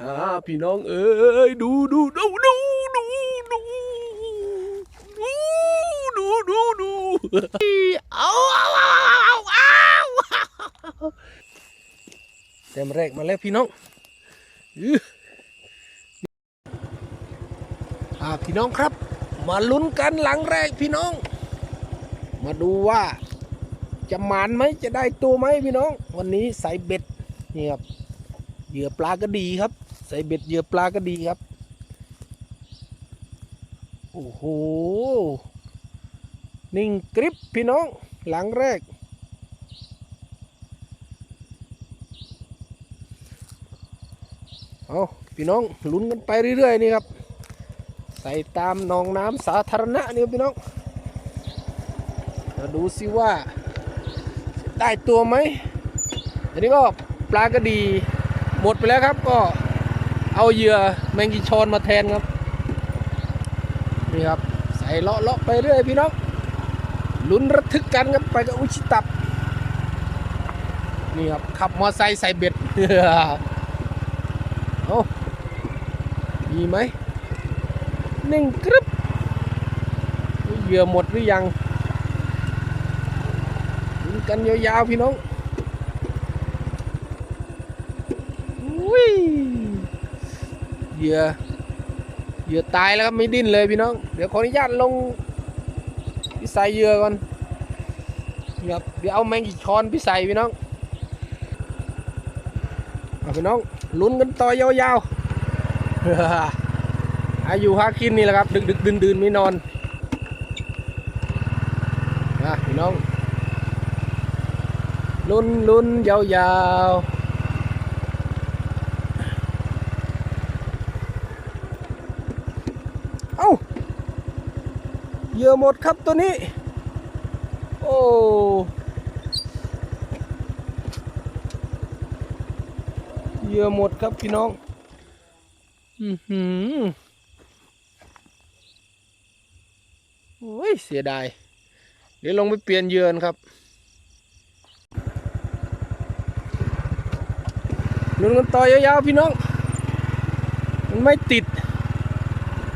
อ่าพี่น้องเอ้ยดูดูดูดูดูดูดูดูดูเอาเอาเอาเอาเอาเต็มแรกมาแล้วพี่น้องอ่าพี่น้องครับ มาลุ้นกันหลังแรกพี่น้อง มาดูว่าจะหมานไหมจะได้ตัวไหมพี่น้อง วันนี้ใส่เบ็ดนี่ครับ เหยื่อปลาก็ดีครับ ใส่เบ็ดเหยื่อปลาก็ดีครับ โอ้โห นิ่งกริบพี่น้องหลังแรก เอาพี่น้องลุ้นกันไปเรื่อยๆนี่ครับ ใส่ตามหนองน้ำสาธารณะนี่พี่น้องมาดูสิว่าได้ตัวไหมอันนี้ก็ปลากระดี หมดไปแล้วครับ ก็เอาเหยื่อแมงกีชอนมาแทนครับนี่ครับใส่เลาะเลาะไปเรื่อยพี่น้องลุ้นระทึกกันครับไปกับอุชิตับนี่ครับขับมอไซค์ใส่เบ็ดเอามีไหมหนิ่งกรึบเหยื่อหมดหรือยังลุ้นกันยาวๆพี่น้องอุ้ย เหยื่อเหยื่อตายแล้วครับไม่ดิ้นเลยพี่น้อง เดี๋ยวขออนุญาตลงพิใส่เหยื่อก่อนครับเดี๋ยวเอาแมงกีช้อนพิใส่พี่น้องพี่น้องลุ้นกันต่อยาวๆอายุหากินนี่แหละครับ ดึกดึกดื่นดื่นไม่นอนนะพี่น้องลุ้นลุ้นยาวยาวๆเอ้าเหมดครับตัวนี้ โอ้เยื่อหมดครับพี่น้อง อือหือโอ้ยเสียดาย เดี๋ยวลงไปเปลี่ยนเยื่อนครับลุ้นกันต่อยาวๆพี่น้อง มันไม่ติด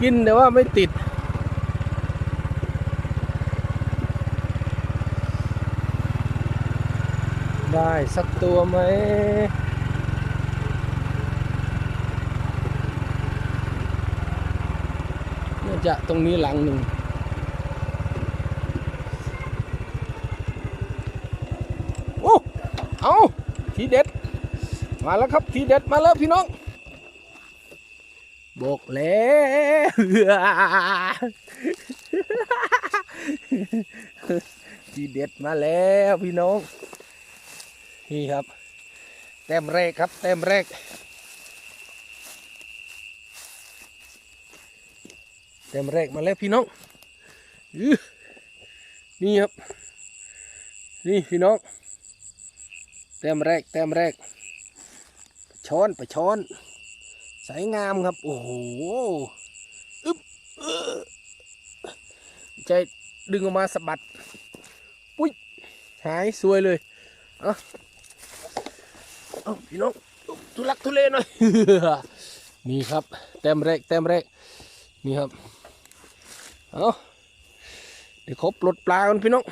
กินแต่ว่าไม่ติด ได้สักตัวไหมน่าจะตรงนี้หลังหนึ่งโอ้เอาทีเด็ด มาแล้วครับทีเด็ดมาแล้วพี่น้องบอกแล้วทีเด็ดมาแล้วพี่น้อง นี่ครับแต้มแรกครับแต้มแรกแต้มแรกมาแล้วพี่น้องอนี่ครับนี่พี่น้องแต้มแรกแต้มแรกช้อนไปช้อนสายงามครับโอ้โหอึ๊บเออใจดึงออกมาสะบัดปุ้ยหายสวยเลยอาเอ พี่น้องทุลักทุเลหน่อยนี่ครับแต้มแรกแต้มแรกนี่ครับเอาเดี๋ยวเขาปลดปลากันพี่น้อง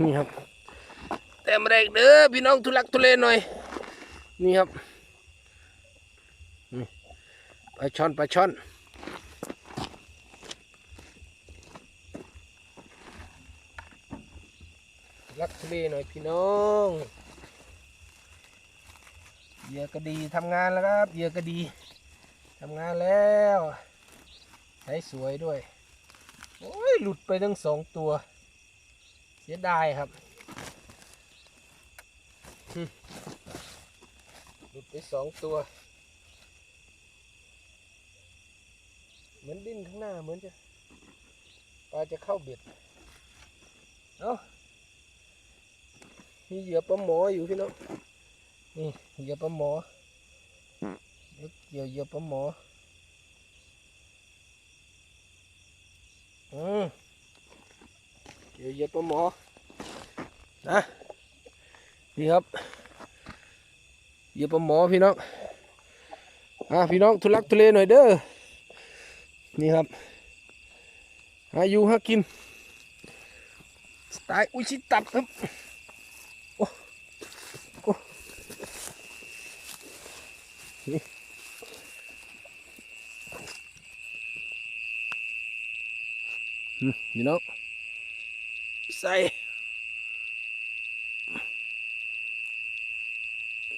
นี่ครับแต้มแรกเด้อพี่น้องทุลักทุเลหน่อยนี่ครับปลาช่อนปลาช่อนลักทะเลหน่อยพี่น้อง เหยื่อก็ดีทำงานแล้วครับเหยื่อก็ดีทำงานแล้วใช้สวยด้วยโอ้ยหลุดไปทั้งสองตัว เสียดายครับหลุดไปสองตัว เหมือนดิ้นข้างหน้าเหมือนจะปลาจะเข้าเบ็ดเอามีเหยื่อปลาหมออยู่พี่น้อง นี่เหยื่อปลาหมอเยวเกี่ยวเหยื่อปลาหมออืมเกี่ยวเหยื่อปลาหมอนะนี่ครับเหยื่อปลาหมอพี่น้องอ่าพี่น้องทุลักทุเลหน่อยเด้อนี่ครับหายู่หากินสไตล์อุชิตับครับโอ้โอ้นี่อืม พี่น้องใส่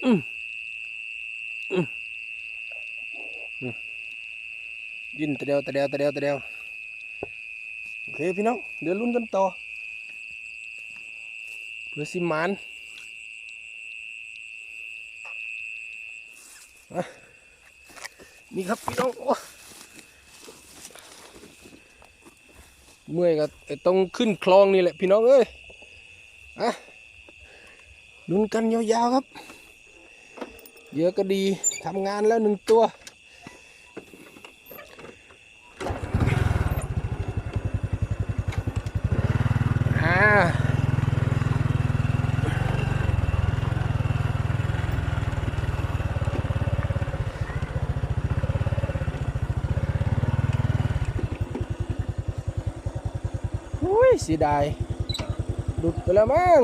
อืมอืมอืมยินตะเดียวตะเดียวตะเดียวตะเดียวโอเคพี่น้อง เดี๋ยวลุ้นกันต่อเพื่อสิมานอะ นี่ครับพี่น้องโอ้เมื่อยก็ต้องขึ้นคลองนี่แหละพี่น้องเอ้ยอะลุ้นกันยาวๆครับเยอะก็ดีทำงานแล้วหนึ่งตัว สียดายหลุดไปแล้วมั้ง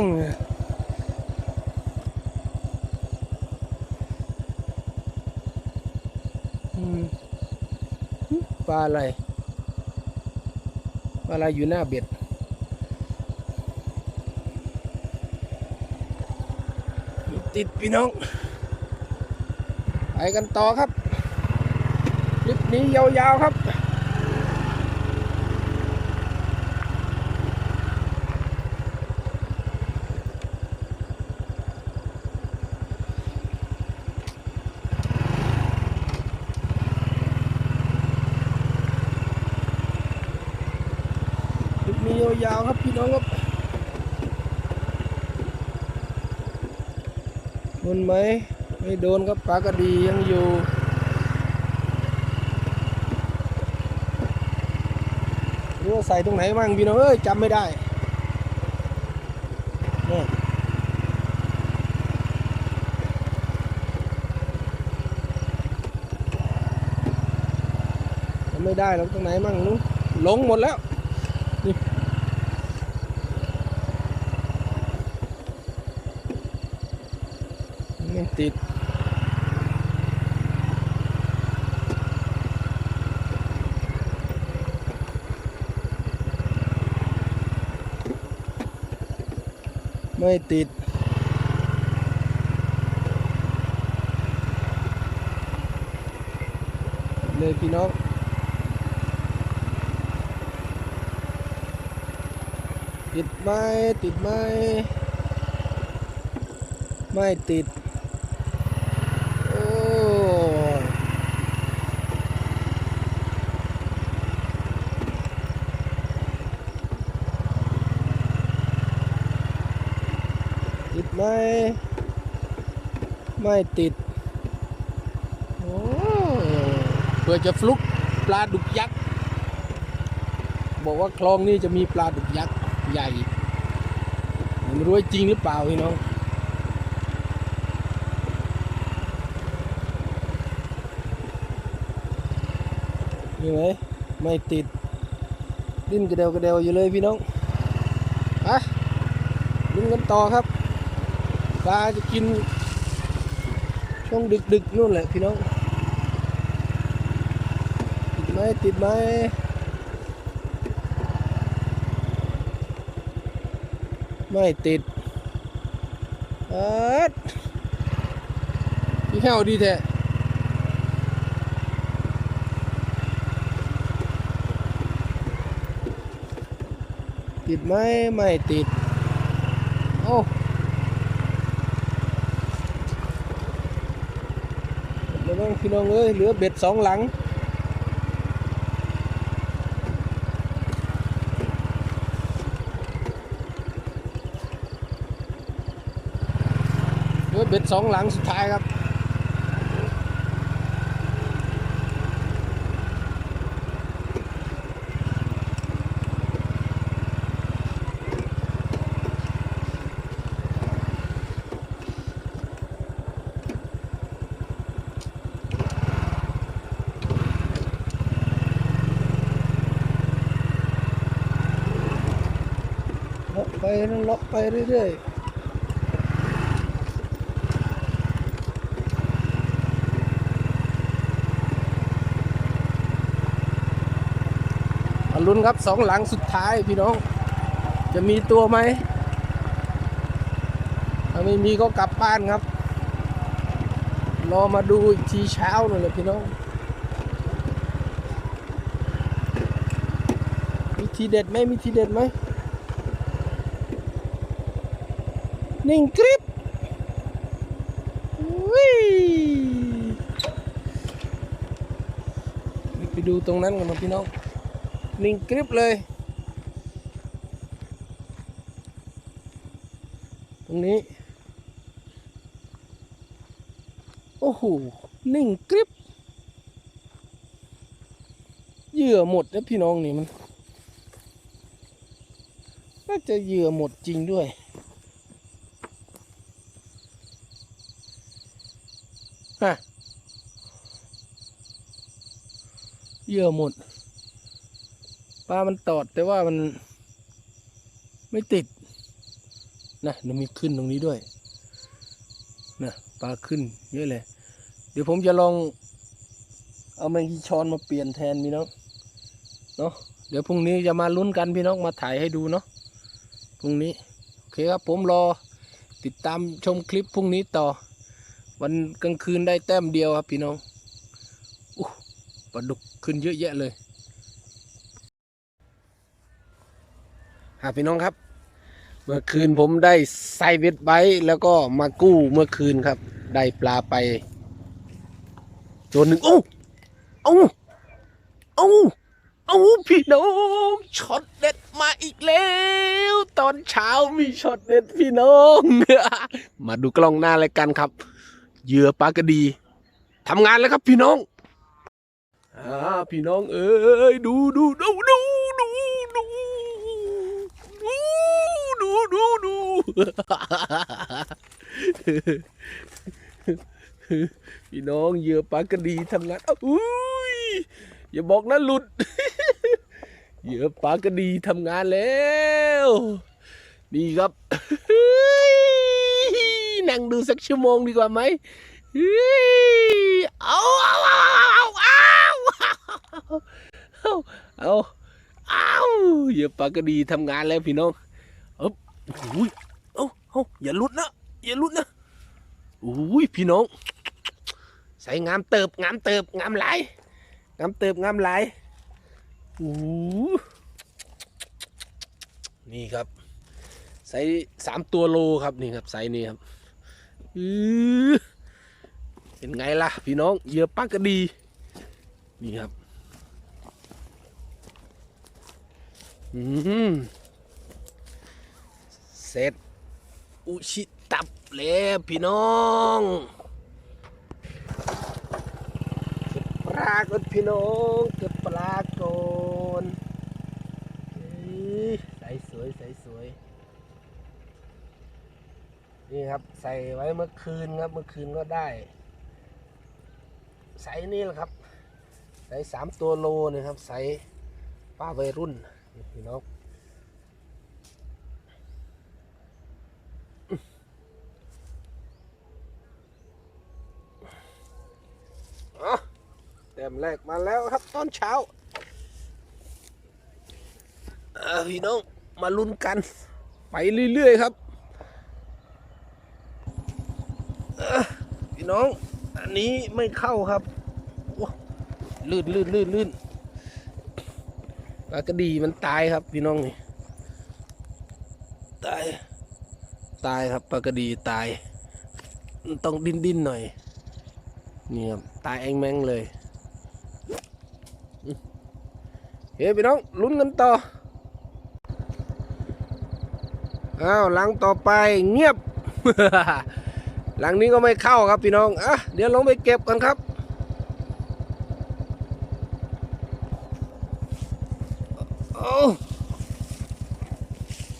ปลาอะไรปลาอะไรอยู่หน้าเบ็ดติดพี่น้อง ไปกันต่อครับคลิปนี้ยาวๆครับ ตียาวๆครับพี่น้องครับโดนไหมไม่โดนครับปลากระดียังอยู่รู้ว่าใส่ตรงไหนมั่งพี่น้องเอ้ยจำไม่ได้นี่จำไม่ได้หรอกตรงไหนมั่งนู้นหลงหมดแล้วไม่ ติด ไม่ติดเลยพี่น้องติดไหมติดไหมไม่ติด โอ้ติดไหม ไม่ติด โอ้เพื่อจะฟลุกปลาดุกยักษ์ บอกว่าคลองนี้จะมีปลาดุกยักษ์ใหญ่ไม่รู้ว่าจริงหรือเปล่าพี่น้องนี่ไหมไม่ติด ดิ้นกระเดวกระเดวอยู่เลยพี่น้องอะดิ้นกันต่อครับปลาจะกิน ช่วงดึกดึกนู่นแหละพี่น้อง ติดไหมติดไหมไม่ติดเอิดพี่แค่วดีแท้ติดไหมไม่ติด โอ้แล้วบ้า งพี่น้องเอ้ยเหลือเบ็ดสองหลังเหลือเบ็ดสองหลังสุดท้ายครับ อ ไปเลาะ ไปเรื่อยๆลุ้นครับสองหลังสุดท้ายพี่น้อง จะมีตัวไหมถ้าไม่มีก็กลับบ้านครับ รอมาดูอีกทีเช้าหน่อยเลยพี่น้อง มีทีเด็ดไหมมีทีเด็ดไหม นิ่งกริบวิไปดูตรงนั้นกันนะพี่น้อง นิ่งกริบเลย ตรงนี้ โอ้โห นิ่งกริบเหยื่อหมดแล้วพี่น้องนี่มัน น่าจะเหยื่อหมดจริงด้วย ฮะเยื่อหมด ปลามันตอดแต่ว่ามันไม่ติด นะเดี๋ยวมีขึ้นตรงนี้ด้วย นะปลาขึ้นเยอะเลย เดี๋ยวผมจะลอง เอาแมงกีช้อนมาเปลี่ยนแทนพี่น้อง เนาะเดี๋ยวพรุ่งนี้จะมาลุ้นกันพี่น้องมาถ่ายให้ดูเนาะ พรุ่งนี้ โอเคครับผมรอติดตามชมคลิปพรุ่งนี้ต่อ วันกลางคืนได้แต้มเดียวครับพี่น้องอู้ปลาดุกขึ้นเยอะแยะเลยหาพี่น้องครับ เมื่อคืนผมได้ไซเวทไบต์แล้วก็มากู้เมื่อคืนครับ ได้ปลาไปตัวหนึ่งโอ้เอาเอาเอาพี่น้องช็อตเด็ดมาอีกแล้ว ตอนเช้ามีช็อตเด็ดพี่น้อง มาดูกล้องหน้าเลยกันครับ เหยื่อปลากระดีทำงานแล้วครับพี่น้องอ่าพี่น้องเอ้ยดูดูดูดูดูดูดูดูดูดูพี่น้องเหยื่อปลากระดีทำงานอุ้ยอย่าบอกนะหลุดเหยื่อปลากระดีทำงานแล้ว นี่ครับ นั่งดูสักชั่วโมงดีกว่าไหมเฮ้ยเอาเอาเอาเอาเอาเอาเอาเหยื่อปากระดีทำงานแล้วพี่น้องเอ๊บอุ้ยเอาเอาอย่าลุดนะ อย่าลุดนะอุ้ยพี่น้อง ใส่งามเติบงามเติบงามหลายงามเติบงามหลายโอ้นี่ครับไซส์สามตัวโลครับนี่ครับไซส์นี้ครับ เป็นไงล่ะพี่น้องเหยื่อปลากระดี นี่ครับอืมเสร็จ อุชิตับแล้วพี่น้องเก็บปลาก่อนพี่น้องเก็บปลาก่อนเอ้ยใสสวยใสสวย นี่ครับใส่ไว้เมื่อคืนครับเมื่อคืนก็ได้ใส่นี่แหละครับใส่สามตัวโลนะครับใส่ป้าวัยรุ่นพี่น้องอะแต้มแรกมาแล้วครับตอนเช้าพี่น้องมาลุ้นกัน ไปเรื่อยๆครับ พี่น้อง อันนี้ไม่เข้าครับโอ้ลื่นลื่นลื่นลื่นปลากระดีมันตายครับพี่น้องนี่ตาย ตายครับปลากระดีตายมันต้องดิ้นดิ้นหน่อย นี่ครับตายเองแมงเลยเฮ้ยพี่น้องลุ้นกันต่อ อ้าวหลังต่อไปเงียบ หลังนี้ก็ไม่เข้าครับพี่น้อง อะ เดี๋ยวลงไปเก็บกันครับ เอา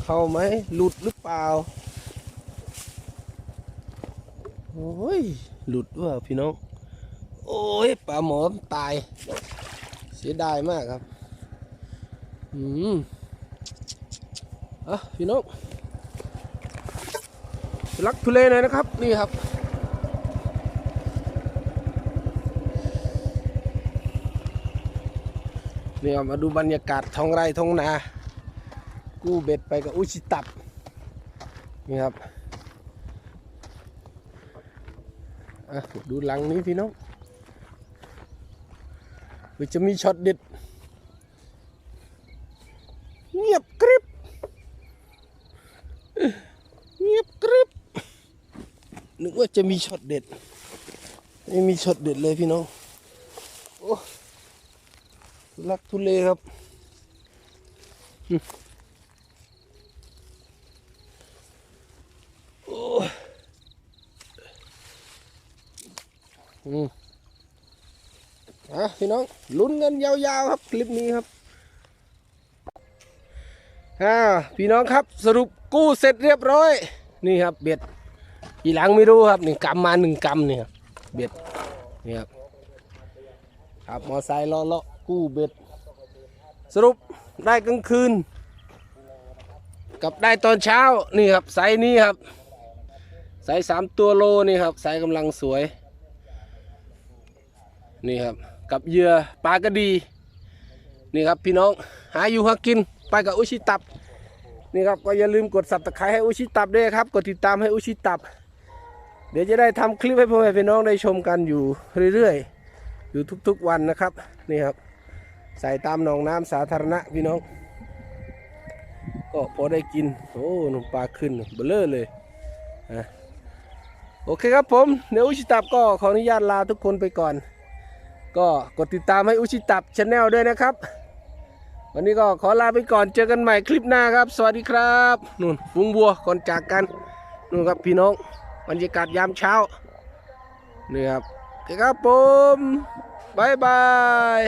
เข้าไหม หลุดหรือเปล่า โอ้ย หลุดว่าพี่น้อง โอ้ย ปลาหมอตาย เสียดายมากครับ อืม อะ พี่น้อง ลักทุเลหน่อยนะครับ นี่ครับ นี่มาดูบรรยากาศท้องไร่ท้องนา กู้เบ็ดไปกับอุชิตับ นี่ครับดูหลังนี้พี่น้องจะมีช็อตเด็ด เงียบกริบ เงียบกริบ นึกว่าจะมีช็อตเด็ด ไม่มีช็อตเด็ดเลยพี่น้อง โอ้ทุลักทุเลครับอืมโอ้อืมอะพี่น้อง ลุ้นเงินยาวๆครับ คลิปนี้ครับอ่าพี่น้องครับสรุปกู้เสร็จเรียบร้อย นี่ครับเบ็ด อีหลังไม่รู้ครับหนี่งกำมาหนึ่งกำนี่ครับเบ็ดนี่ครับครับมอไซค์เลาะเลาะกู้เบ็ด สรุปได้กลางคืน กับได้ตอนเช้านี่ครับไซนี้ครับไซสามตัวโลนี่ครับไซกำลังสวย นี่ครับกับเหยื่อปลากระดี นี่ครับพี่น้องหาอยู่หากินไปกับอุชิตับนี่ครับก็อย่าลืมกดสับตะไคร้ให้อุชิตับด้วยครับ กดติดตามให้อุชิตับ เดี๋ยวจะได้ทำคลิปให้พ่อแม่พี่น้องได้ชมกันอยู่เรื่อยๆ อยู่ทุกๆวันนะครับนี่ครับ ใส่ตามหนองน้ำสาธารณะพี่น้อง ก็พอได้กินโอ้หนุ่มปลาขึ้นเบลเลอร์เลยอะโอเคครับผมเดี๋ยวอุชิตับก็ขออนุญาตลาทุกคนไปก่อน ก็กดติดตามให้อุชิตับช n แนลด้วยนะครับ วันนี้ก็ขอลาไปก่อนเจอกันใหม่คลิปหน้าครับ สวัสดีครับนู่นฟุงบัวก่อนจากกันนู่นครับพี่น้อง บรรยากาศยามเช้านี่ครับโอเคครับผมบายบาย